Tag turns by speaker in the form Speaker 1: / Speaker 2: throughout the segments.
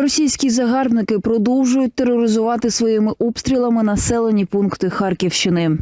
Speaker 1: Російські загарбники продовжують тероризувати своїми обстрілами населені пункти Харківщини.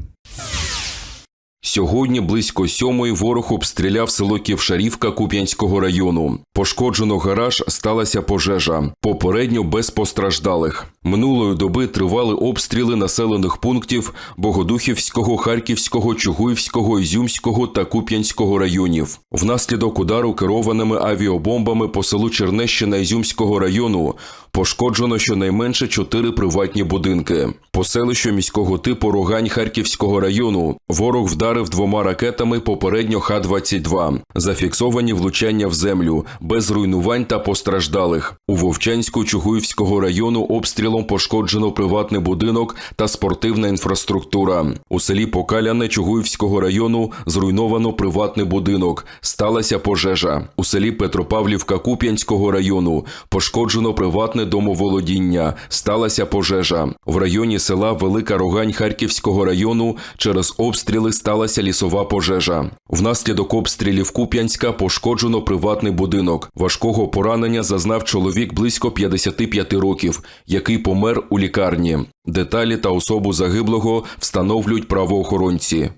Speaker 2: Сьогодні близько сьомої ворог обстріляв село Ківшарівка Куп'янського району. Пошкоджено гараж, сталася пожежа. Попередньо без постраждалих. Минулої доби тривали обстріли населених пунктів Богодухівського, Харківського, Чугуївського, Ізюмського та Куп'янського районів. Внаслідок удару керованими авіабомбами по селу Чернещина Ізюмського району пошкоджено щонайменше чотири приватні будинки. По селищу міського типу Рогань Харківського району ворог вдарив двома ракетами попередньо Х-22. Зафіксовані влучання в землю, без руйнувань та постраждалих. У Вовчанську Чугуївського району обстрілом пошкоджено приватний будинок та спортивна інфраструктура. У селі Покаляне Чугуївського району зруйновано приватний будинок. Сталася пожежа. У селі Петропавлівка Куп'янського району пошкоджено приватне домоволодіння. Сталася пожежа. В районі села Велика Рогань Харківського району через обстріли сталася лісова пожежа. Внаслідок обстрілів Куп'янська пошкоджено приватний будинок. Важкого поранення зазнав чоловік близько 55 років, який помер у лікарні. Деталі та особу загиблого встановлюють правоохоронці.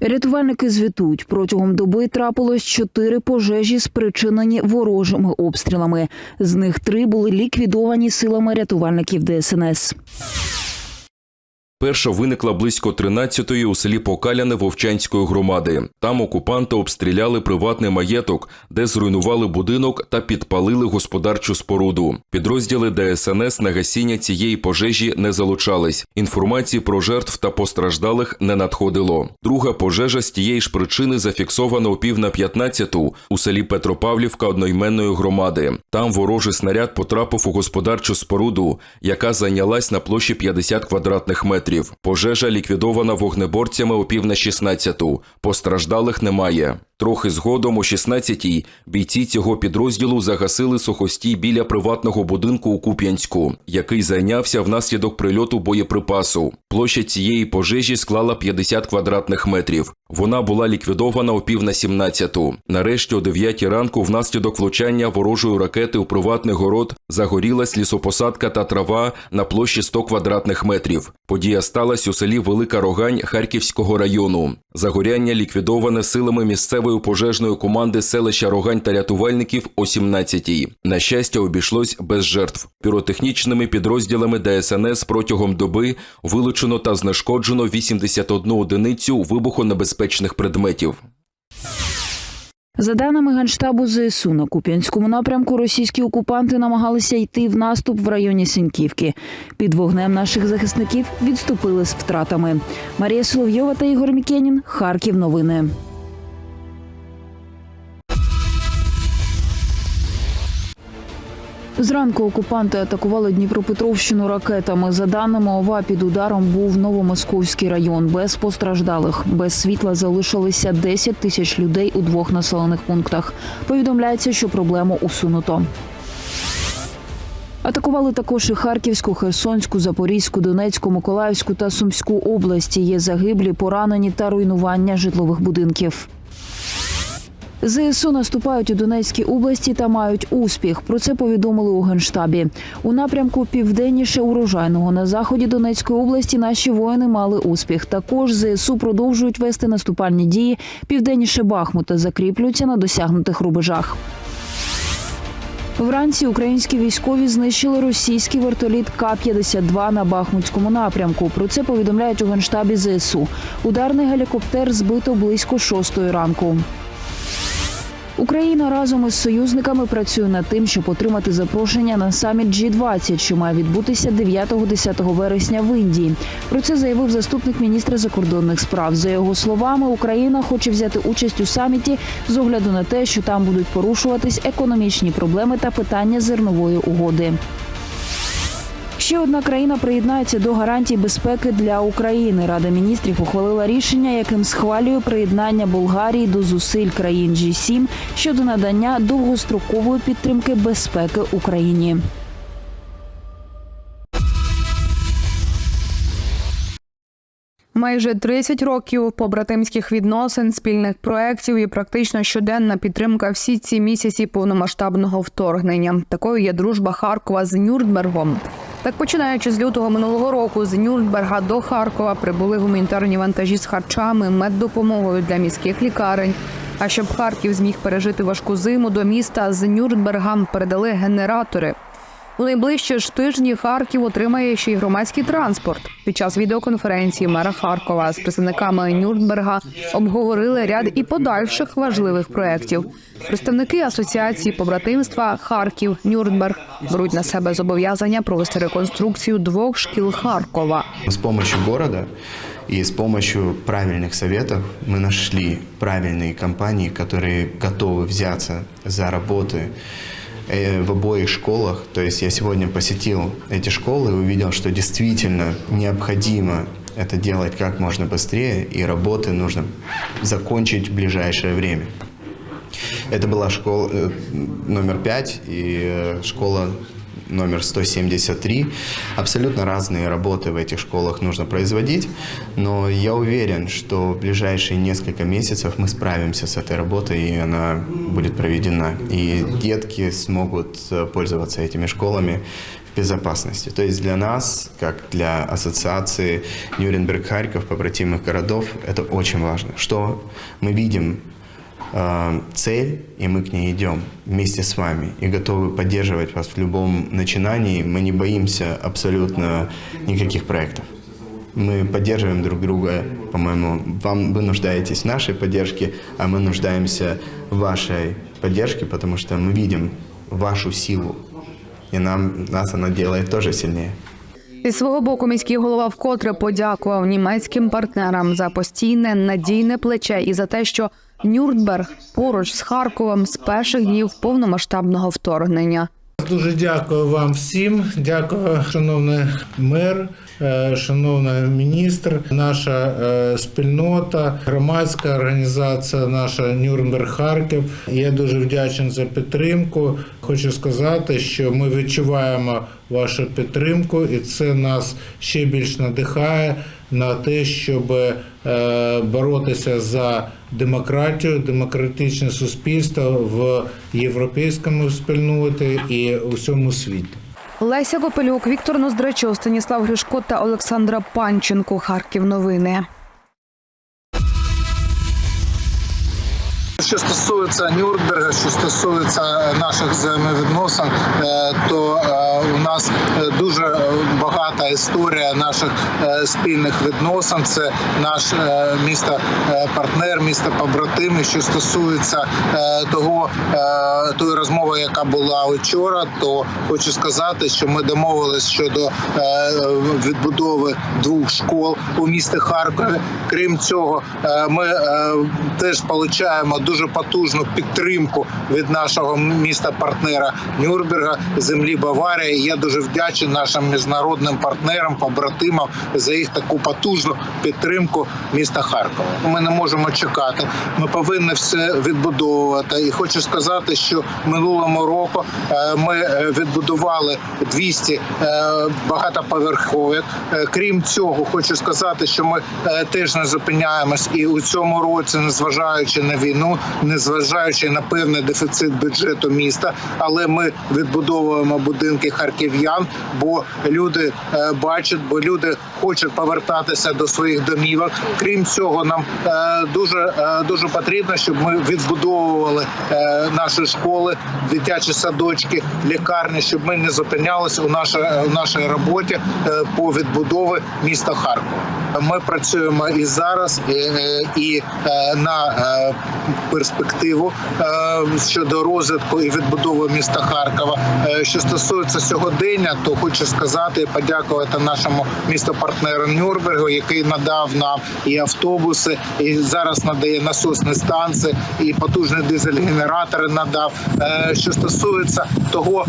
Speaker 1: Рятувальники звітують, протягом доби трапилось чотири пожежі, спричинені ворожими обстрілами. З них три були ліквідовані силами рятувальників ДСНС.
Speaker 2: Перша виникла близько 13-ї у селі Покаляне Вовчанської громади. Там окупанти обстріляли приватний маєток, де зруйнували будинок та підпалили господарчу споруду. Підрозділи ДСНС на гасіння цієї пожежі не залучались. Інформації про жертв та постраждалих не надходило. Друга пожежа з тієї ж причини зафіксована о пів на 15-ту у селі Петропавлівка одноіменної громади. Там ворожий снаряд потрапив у господарчу споруду, яка зайнялась на площі 50 квадратних метрів. Пожежа ліквідована вогнеборцями о пів на 16-ту. Постраждалих немає. Трохи згодом о 16-й бійці цього підрозділу загасили сухостій біля приватного будинку у Куп'янську, який зайнявся внаслідок прильоту боєприпасу. Площа цієї пожежі склала 50 квадратних метрів. Вона була ліквідована о пів на 17-ту. Нарешті о 9 ранку внаслідок влучання ворожої ракети у приватний город загорілась лісопосадка та трава на площі 100 квадратних метрів. Подія сталася у селі Велика Рогань Харківського району. Загоряння ліквідоване силами місцевої пожежної команди селища Рогань та рятувальників о 17-й. На щастя, обійшлось без жертв. Піротехнічними підрозділами ДСНС протягом доби вилучено та знешкоджено 81 одиницю вибухонебезпечних предметів.
Speaker 1: За даними Генштабу ЗСУ, на Куп'янському напрямку російські окупанти намагалися йти в наступ в районі Сіньківки. Під вогнем наших захисників відступили з втратами. Марія Соловйова та Ігор Мікенін. Харків. Новини. Зранку окупанти атакували Дніпропетровщину ракетами. За даними ОВА, під ударом був Новомосковський район. Без постраждалих, без світла залишилися 10 тисяч людей у двох населених пунктах. Повідомляється, що проблему усунуто. Атакували також і Харківську, Херсонську, Запорізьку, Донецьку, Миколаївську та Сумську області. Є загиблі, поранені та руйнування житлових будинків. ЗСУ наступають у Донецькій області та мають успіх. Про це повідомили у генштабі. У напрямку південніше урожайного на заході Донецької області наші воїни мали успіх. Також ЗСУ продовжують вести наступальні дії південніше Бахмута, закріплюються на досягнутих рубежах. Вранці українські військові знищили російський вертоліт К-52 на Бахмутському напрямку. Про це повідомляють у генштабі ЗСУ. Ударний гелікоптер збито близько шостої ранку. Україна разом із союзниками працює над тим, щоб отримати запрошення на саміт G20, що має відбутися 9-10 вересня в Індії. Про це заявив заступник міністра закордонних справ. За його словами, Україна хоче взяти участь у саміті з огляду на те, що там будуть порушуватись економічні проблеми та питання зернової угоди. Ще одна країна приєднається до гарантій безпеки для України. Рада міністрів ухвалила рішення, яким схвалює приєднання Болгарії до зусиль країн G7 щодо надання довгострокової підтримки безпеки Україні.
Speaker 3: Майже 30 років побратимських відносин, спільних проєктів і практично щоденна підтримка всі ці місяці повномасштабного вторгнення. Такою є дружба Харкова з Нюрнбергом. Так, починаючи з лютого минулого року, з Нюрнберга до Харкова прибули гуманітарні вантажі з харчами, меддопомогою для міських лікарень. А щоб Харків зміг пережити важку зиму, до міста з Нюрнберга передали генератори. У найближчі ж тижні Харків отримає ще й громадський транспорт. Під час відеоконференції мера Харкова з представниками Нюрнберга обговорили ряд і подальших важливих проєктів. Представники асоціації побратимства Харків Нюрнберг беруть на себе зобов'язання провести реконструкцію двох шкіл Харкова.
Speaker 4: С помощью города и с помощью правильных советов мы нашли правильные компании, которые готовы взяться за работы э, В обоих школах. То есть я сегодня посетил эти школы и увидел, что действительно необходимо это делать как можно быстрее, и работы нужно закончить в ближайшее время. Это была школа э, номер 5 и э, школа номер 173. Абсолютно разные работы в этих школах нужно производить, но я уверен, что в ближайшие несколько месяцев мы справимся с этой работой, и она будет проведена. И детки смогут э, пользоваться этими школами в безопасности. То есть для нас, как для ассоциации Нюрнберг-Харьков, побратимых городов, это очень важно. Что мы видим э, цель, и мы к ней идем вместе с вами и готовы поддерживать вас в любом начинании. Мы не боимся абсолютно никаких проектов. Мы поддерживаем друг друга, по-моему, вам вы нуждаетесь в нашей поддержке, а мы нуждаемся в вашей поддержке, потому что мы видим вашу силу, и нам, нас она делает тоже сильнее.
Speaker 3: Зі свого боку, міський голова вкотре подякував німецьким партнерам за постійне надійне плече і за те, що Нюрнберг поруч з Харковом з перших днів повномасштабного вторгнення.
Speaker 5: Дуже дякую вам всім. Дякую, шановний мер, е, шановний міністр, наша е, спільнота, громадська організація, наша Нюрнберг Харків. Я дуже вдячний за підтримку. Хочу сказати, що ми відчуваємо вашу підтримку, і це нас ще більш надихає на те, щоб е, боротися за демократію, демократичне суспільство в європейському спільноті і у всьому світі.
Speaker 3: Леся Копелюк, Віктор Ноздрачов, Станіслав Гришко та Олександра Панченко. Харків новини.
Speaker 6: Що стосується Нюрнберга, що стосується е, наших взаємовідносин, е, то е, у нас дуже багата історія наших спільних відносин. Це наш місто партнер, місто побратим. І Що стосується того тої розмови, яка була вчора, то хочу сказати, що ми домовились щодо відбудови двох школ у місті Харкові. Крім цього, ми теж отримуємо дуже потужну підтримку від нашого міста партнера Нюрнберга, землі Баварії. Я дуже вдячний нашим міжнародним партнерам, побратимам за їх таку потужну підтримку міста Харкова. Ми не можемо чекати. Ми повинні все відбудовувати. І хочу сказати, що минулому року е, ми е, відбудували 200 е, багатоповерхових. Крім цього, хочу сказати, що ми теж не зупиняємось і у цьому році, незважаючи на війну, незважаючи на певний дефіцит бюджету міста, але ми відбудовуємо будинки харків'ян, бо люди е, бачать, бо люди хочуть повертатися до своїх домівок. Крім цього, нам е, дуже е, дуже потрібно, щоб ми відбудовували наші школи, дитячі садочки, лікарні, щоб ми не зупинялися у нашій у нашій роботі по відбудові міста Харкова. Ми працюємо і зараз, і, і на перспективу е, щодо розвитку і відбудови міста Харкова. Е, Що стосується сьогодення, то хочу сказати і подякувати нашому містопартнеру Нюрнбергу, який надав нам і автобуси, і зараз надає насосні станції, і потужні дизель-генератори надав. Е, Що стосується того,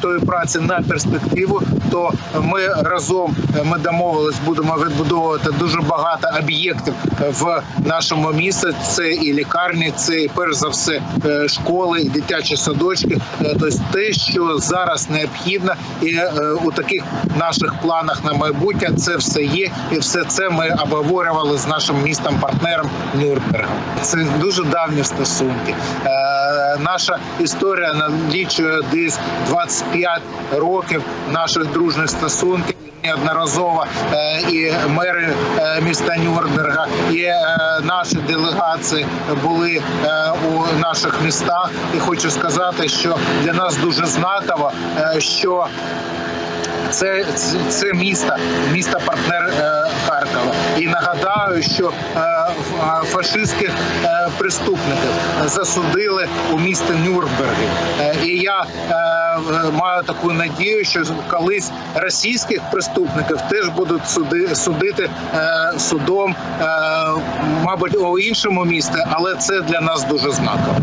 Speaker 6: тої праці на перспективу, то ми разом ми домовились, будемо відбудовувати дуже багато об'єктів в нашому місті. Це і лікарні, це перш за все е, школи, дитячі садочки. Тобто те, що зараз необхідно, і е, у таких наших планах на майбутнє. це все є, і все це ми обговорювали з нашим містом партнером Нюрнбергом. Це дуже давні стосунки. Наша історія налічує десь 25 років наших дружних стосунків. Неодноразово е, і мери е, міста Нюрнберга, і е, наші делегації були у наших містах. І хочу сказати, що для нас дуже знаково, що це, це, це місто, місто партнер е, Харкова. І нагадаю, що е, е, фашистських е, преступників засудили у місті Нюрнбергі. Е, і я е, маю таку надію, що колись російських преступників теж будуть суди, судити е, судом, е, мабуть, у іншому місті, але це для нас дуже знаково.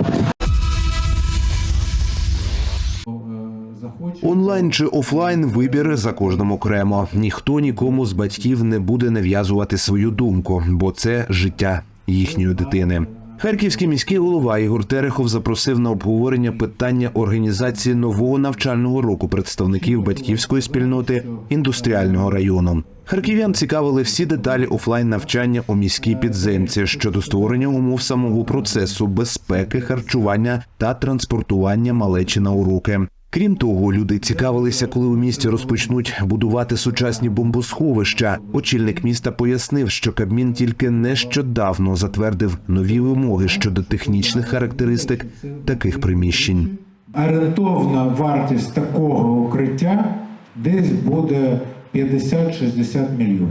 Speaker 7: Онлайн чи офлайн вибір за кожним окремо. Ніхто нікому з батьків не буде нав'язувати свою думку, бо це життя їхньої дитини. Харківський міський голова Ігор Терехов запросив на обговорення питання організації нового навчального року представників батьківської спільноти індустріального району. Харків'ян цікавили всі деталі офлайн навчання у міській підземці щодо створення умов самого процесу, безпеки, харчування та транспортування малечі на уроки. Крім того, люди цікавилися, коли у місті розпочнуть будувати сучасні бомбосховища. Очільник міста пояснив, що Кабмін тільки нещодавно затвердив нові вимоги щодо технічних характеристик таких приміщень.
Speaker 5: Орієнтовна вартість такого укриття десь буде 50-60 мільйонів.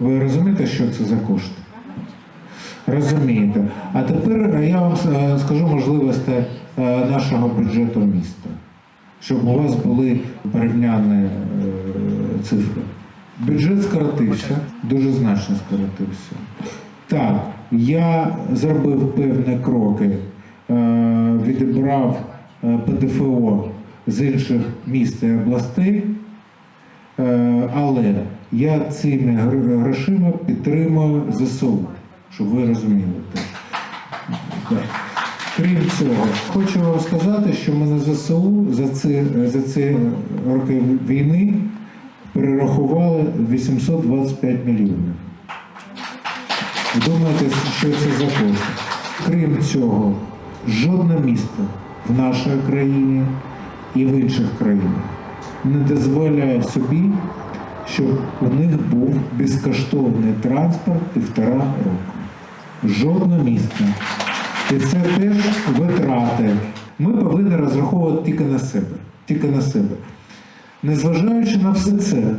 Speaker 5: Ви розумієте, що це за кошти? Розумієте. А тепер я вам е, скажу можливості нашого бюджету міста, щоб у вас були порівнянні е, цифри. Бюджет скоротився, дуже значно скоротився. Так, я зробив певні кроки, е, відібрав е, ПДФО з інших міст і областей, е, але я цими грошима підтримую ЗСУ, щоб ви розуміли. Так. Крім цього, хочу вам сказати, що ми на ЗСУ за ці, за ці роки війни перерахували 825 мільйонів. Думаєте, що це за кошти? Крім цього, жодне місто в нашій країні і в інших країнах не дозволяє собі, щоб у них був безкоштовний транспорт півтора року. Жодне місто. І це теж витрати. Ми повинні розраховувати тільки на себе. Тільки на себе. Незважаючи на все це,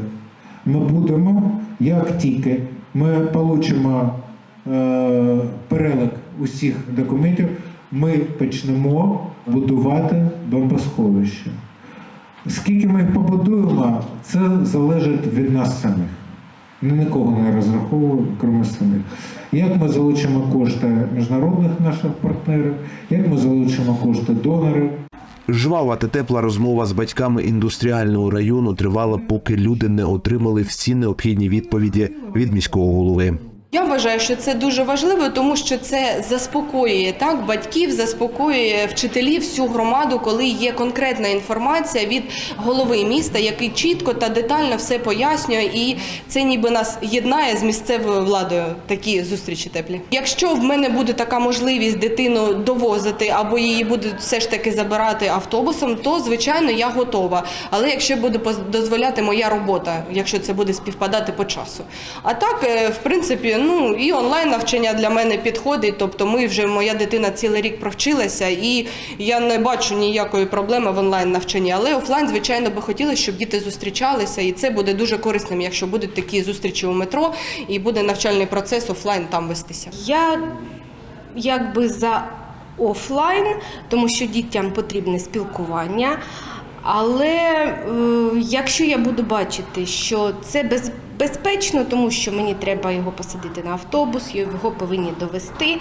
Speaker 5: ми будемо, як тільки ми отримаємо е, перелік усіх документів, ми почнемо будувати бомбосховище. Скільки ми їх побудуємо, це залежить від нас самих. Ні на кого не розраховую, крім самих. Як ми залучимо кошти міжнародних наших партнерів, як ми залучимо кошти донорів,
Speaker 7: Жвава та тепла розмова з батьками індустріального району тривала, поки люди не отримали всі необхідні відповіді від міського голови.
Speaker 8: Я вважаю, що це дуже важливо, тому що це заспокоює так батьків, заспокоює вчителів, всю громаду, коли є конкретна інформація від голови міста, який чітко та детально все пояснює, і це ніби нас єднає з місцевою владою. Такі зустрічі теплі. Якщо в мене буде така можливість дитину довозити або її будуть все ж таки забирати автобусом, то звичайно я готова. Але якщо буде дозволяти моя робота, якщо це буде співпадати по часу. А так, е, в принципі, ну і онлайн навчання для мене підходить. Тобто, ми вже моя дитина цілий рік провчилася, і я не бачу ніякої проблеми в онлайн навчанні. Але офлайн, звичайно, би хотілося, щоб діти зустрічалися, і це буде дуже корисним, якщо будуть такі зустрічі у метро, і буде навчальний процес офлайн там вестися.
Speaker 9: Я якби за офлайн, тому що дітям потрібне спілкування. Але е, якщо я буду бачити, що це без, безпечно, тому що мені треба його посадити на автобус, його повинні довести.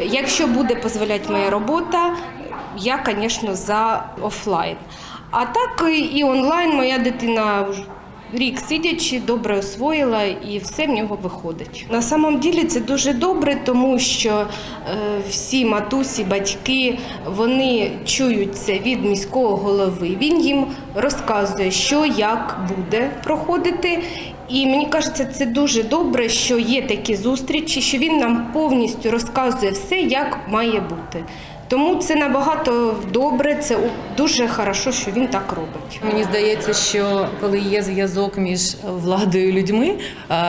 Speaker 9: Якщо буде дозволяти моя робота, я, звісно, за офлайн. А так і онлайн моя дитина рік сидячи, добре освоїла і все в нього виходить. На самом ділі це дуже добре, тому що е, всі матусі, батьки вони чують це від міського голови. Він їм розказує, що як буде проходити. І мені кажеться, це дуже добре, що є такі зустрічі, що він нам повністю розказує все, як має бути. Тому це набагато добре, це дуже хорошо, що він так робить.
Speaker 10: Мені здається, що коли є зв'язок між владою і людьми,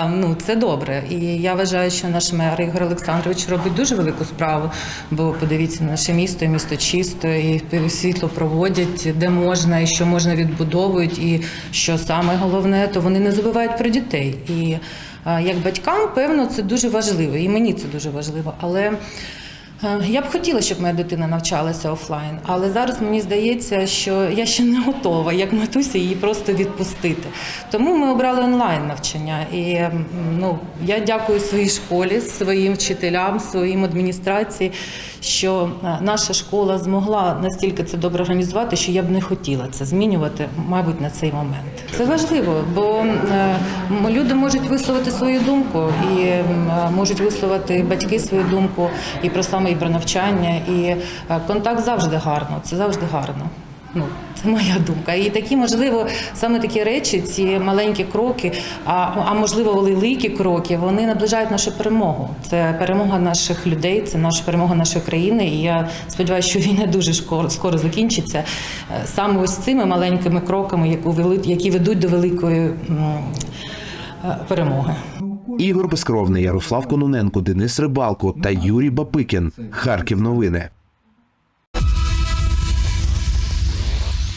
Speaker 10: ну це добре. І я вважаю, що наш мер Ігор Олександрович робить дуже велику справу. Бо подивіться наше місто, місто чисто, і світло проводять де можна, і що можна відбудовують. І що саме головне, то вони не забувають про дітей. І як батькам, певно, це дуже важливо, і мені це дуже важливо. Але Я б хотіла, щоб моя дитина навчалася офлайн, але зараз мені здається, що я ще не готова, як матуся, її просто відпустити. Тому ми обрали онлайн навчання. І ну, я дякую своїй школі, своїм вчителям, своїм адміністрації, що е, наша школа змогла настільки це добре організувати, що я б не хотіла це змінювати, мабуть, на цей момент. Це важливо, бо е, люди можуть висловити свою думку, і е, можуть висловити батьки свою думку і про саме і про навчання. І контакт завжди гарно. Це завжди гарно. Ну, це моя думка. І такі, можливо, саме такі речі, ці маленькі кроки, а, а можливо, великі кроки, вони наближають нашу перемогу. Це перемога наших людей, це наша перемога нашої країни. І я сподіваюся, що війна дуже скоро, скоро закінчиться. Е, Саме ось цими маленькими кроками, яку вели- які ведуть до великої е, перемоги.
Speaker 7: Ігор Безкровний, Ярослав Кононенко, Денис Рибалко та Юрій Бапикін. Харків новини.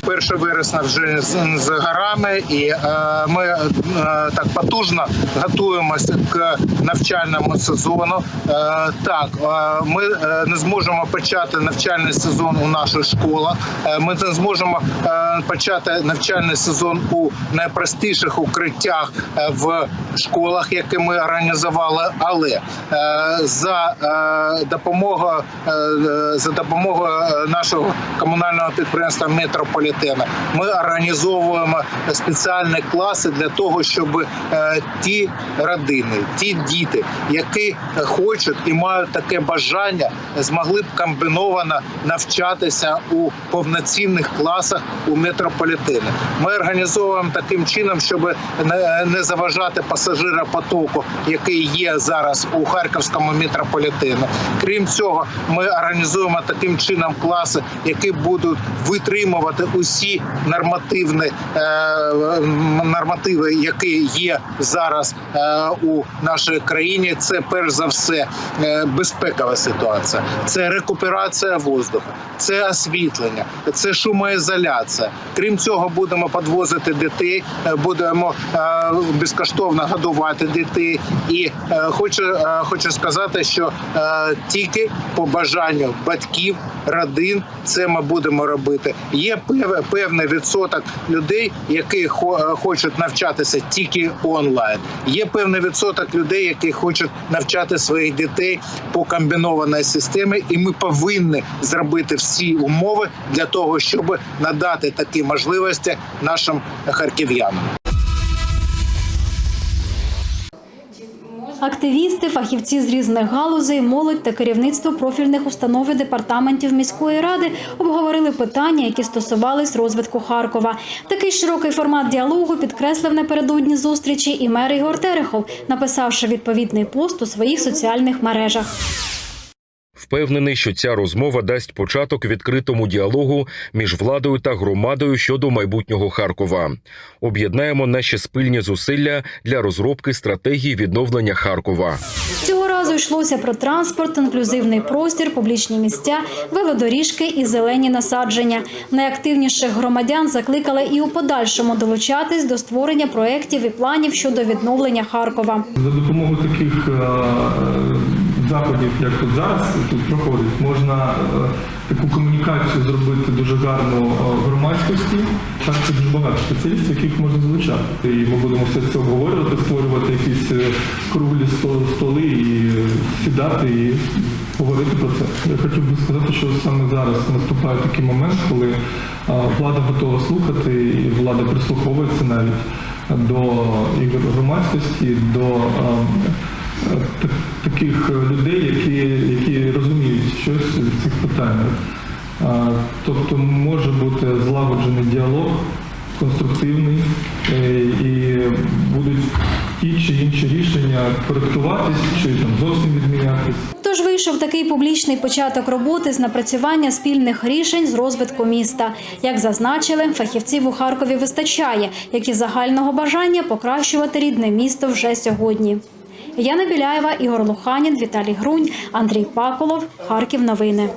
Speaker 6: 1 вересня вже з- горами, і е, ми е, так потужно готуємося к навчальному сезону. Е, так, ми не зможемо почати навчальний сезон у наших школах. Ми не зможемо почати навчальний сезон у найпростіших укриттях в школах, які ми організували. Але за допомогою за допомогою нашого комунального підприємства Метрополітена ми організовуємо спеціальні класи для того, щоб е, ті родини, ті діти, які хочуть і мають таке бажання, змогли б комбіновано навчатися у повноцінних класах у метрополітені. Ми організовуємо таким чином, щоб не, заважати пасажиропотоку, який є зараз у харківському метрополітені. Крім цього, ми організуємо таким чином класи, які будуть витримувати усі нормативні е, нормативи, які є зараз е, у нашій країні. Це перш за все е, безпекова ситуація, це рекуперація воздуху, це освітлення, це шумоізоляція. Крім цього, будемо підвозити дітей, будемо безкоштовно годувати дітей. І хочу, хочу сказати, що тільки по бажанню батьків, родин, це ми будемо робити. Є пев- певний відсоток людей, які е, хочуть навчатися тільки онлайн. Є певний відсоток людей, які хочуть навчати своїх дітей по комбінованій системі, і ми повинні зробити всі умови для того, щоб надати такі можливості нашим харків'янам.
Speaker 11: Активісти, фахівці з різних галузей, молодь та керівництво профільних установ і департаментів міської ради обговорили питання, які стосувались розвитку Харкова. Такий широкий формат діалогу підкреслив напередодні зустрічі і мер Ігор Терехов, написавши відповідний пост у своїх соціальних мережах.
Speaker 2: Впевнений, що ця розмова дасть початок відкритому діалогу між владою та громадою щодо майбутнього Харкова. Об'єднаємо наші спільні зусилля для розробки стратегії відновлення Харкова.
Speaker 11: Цього разу йшлося про транспорт, інклюзивний простір, публічні місця, велодоріжки і зелені насадження. Найактивніших громадян закликали і у подальшому долучатись до створення проєктів і планів щодо відновлення Харкова.
Speaker 12: За допомогою таких е, заходів, як тут зараз тут проходить, можна е, таку комунікацію зробити дуже гарну е, громадськості. Так це дуже багато спеціалістів, яких можна залучати. І ми будемо все це обговорювати, створювати якісь е, круглі столи і сідати і говорити про це. Я хотів би сказати, що саме зараз наступає такий момент, коли влада готова слухати, і влада прислуховується навіть до ігор громадськості, до таких людей, які, які розуміють щось в цих питаннях. Е, Тобто може бути злагоджений діалог конструктивний е, і будуть ті чи інші рішення коректуватись чи там зовсім відмінятись.
Speaker 11: Тож вийшов такий публічний початок роботи з напрацювання спільних рішень з розвитку міста. Як зазначили, фахівців у Харкові вистачає, як і загального бажання покращувати рідне місто вже сьогодні. Яна Біляєва, Ігор Луханін, Віталій Грунь, Андрій Паколов, Харків. Новини.